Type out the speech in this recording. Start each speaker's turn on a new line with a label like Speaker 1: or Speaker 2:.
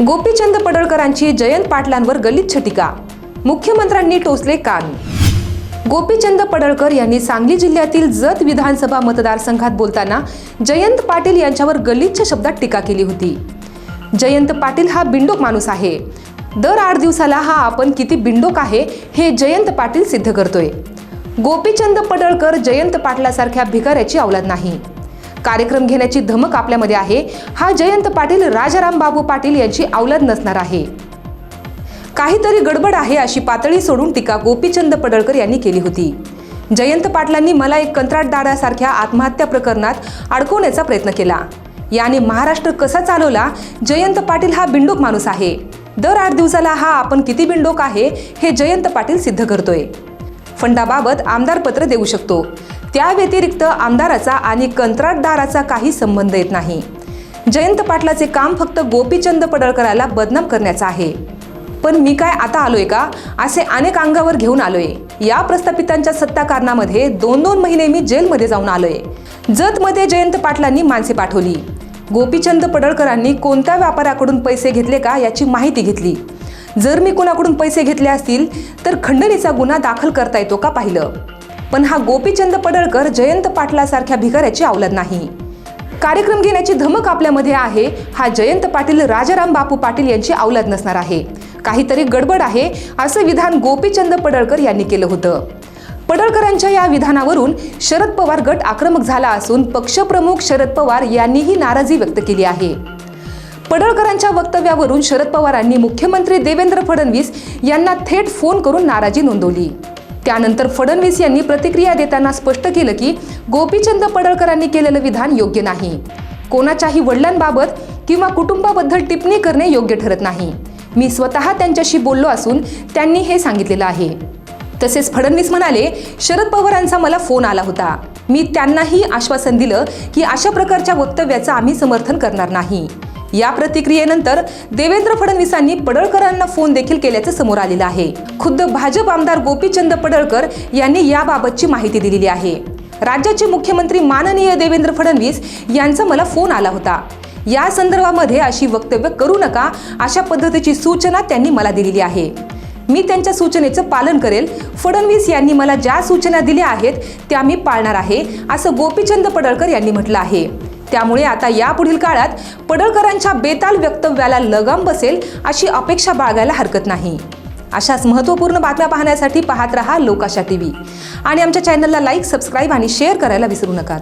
Speaker 1: गोपीचंद पडळकरांची जयंत पाटलांवर गलिच्छ टीका मुख्यमंत्र्यांनी टोचले कान. गोपीचंद पडळकर यांनी सांगली जिल्ह्यातील जत विधानसभा मतदारसंघात बोलताना जयंत पाटील यांच्यावर गलिच्छ शब्दात टीका केली होती. जयंत पाटील हा बिंडोक माणूस आहे. दर आठ दिवसाला हा आपण किती बिंडोक आहे हे जयंत पाटील सिद्ध करतोय. गोपीचंद पडळकर जयंत पाटलासारख्या भिकाऱ्याची अवलाद नाही. कार्यक्रम घेण्याची धमक आपल्यामध्ये आहे. हा जयंत पाटील राजाराम बाबू पाटील यांची अवलाद नसणार आहे. काहीतरी गडबड आहे अशी पातळी सोडून टीका गोपीचंद पडळकर यांनी केली होती. जयंत पाटलांनी मला एक कंत्राटदारासारख्या आत्महत्या प्रकरणात अडकवण्याचा प्रयत्न केला. याने महाराष्ट्र कसा चालवला? जयंत पाटील हा बिंडोक माणूस आहे. दर आठ दिवसाला हा आपण किती बिंडोक आहे हे जयंत पाटील सिद्ध करतोय. फंडाबाबत आमदार पत्र देऊ शकतो. त्या व्यतिरिक्त आमदाराचा आणि कंत्राटदाराचा काही संबंध येत नाही. जयंत पाटलाचे काम फक्त गोपीचंद पडळकराला बदनाम करण्याचं आहे. पण मी काय आता आलोय का? असे अनेक अंगावर घेऊन आलोय. या प्रस्थापितांच्या सत्ता कारणामध्ये दोन दोन महिने मी जेलमध्ये जाऊन आलोय. जतमध्ये जयंत पाटलांनी माणसे पाठवली. गोपीचंद पडळकरांनी कोणत्या व्यापाऱ्याकडून पैसे घेतले का याची माहिती घेतली. जर मी कोणाकडून पैसे घेतले असतील तर खंडणीचा गुन्हा दाखल करता येतो का पाहिलं. पण हा गोपीचंद पडळकर जयंत पाटलासारख्या भिकाऱ्याची अवलाद नाही. कार्यक्रम घेण्याची धमक आपल्यामध्ये आहे हा जयंत पाटील राजाराम बापू पाटील यांची अवलाद नसणार आहे. काहीतरी गडबड आहे असं विधान गोपीचंद पडळकर यांनी केलं होतं. पडळकरांच्या या विधानावरून शरद पवार गट आक्रमक झाला असून पक्षप्रमुख शरद पवार यांनीही नाराजी व्यक्त केली आहे. पडळकरांच्या वक्तव्यावरून शरद पवारांनी मुख्यमंत्री देवेंद्र फडणवीस यांना थेट फोन करून नाराजी नोंदवली. त्यानंतर फडणवीस यांनी प्रतिक्रिया देताना स्पष्ट केलं की गोपीचंद पडळकरांनी केलेलं विधान योग्य नाही. कोणाच्याही वडिलांबाबत किंवा कुटुंबाबद्दल टिप्पणी करणे योग्य ठरत नाही. मी स्वतः त्यांच्याशी बोललो असून त्यांनी हे सांगितलेलं आहे. तसेच फडणवीस म्हणाले शरद पवारांचा मला फोन आला होता. मी त्यांनाही आश्वासन दिलं की अशा प्रकारच्या वक्तव्याचं आम्ही समर्थन करणार नाही. या प्रतिक्रियेनंतर देवेंद्र फडणवीसांनी पडळकरांना फोन देखील केल्याचं समोर आलेलं आहे. खुद्द भाजप आमदार गोपीचंद पडळकर यांनी याबाबतची माहिती दिलेली आहे. राज्याचे मुख्यमंत्री माननीय देवेंद्र फडणवीस यांचा मला फोन आला होता. या संदर्भामध्ये अशी वक्तव्य करू नका अशा पद्धतीची सूचना त्यांनी मला दिलेली आहे. मी त्यांच्या सूचनेचं पालन करेल. फडणवीस यांनी मला ज्या सूचना दिल्या आहेत त्या मी पाळणार आहे असं गोपीचंद पडळकर यांनी म्हटलं आहे. त्यामुळे आता यापुढील काळात पडळकरांच्या बेताल वक्तव्याला लगाम बसेल अशी अपेक्षा बाळगायला हरकत नाही. अशाच महत्त्वपूर्ण बातम्या पाहण्यासाठी पाहत रहा लोकाशा टी व्ही आणि आमच्या चॅनलला लाईक सबस्क्राईब आणि शेअर करायला विसरू नका.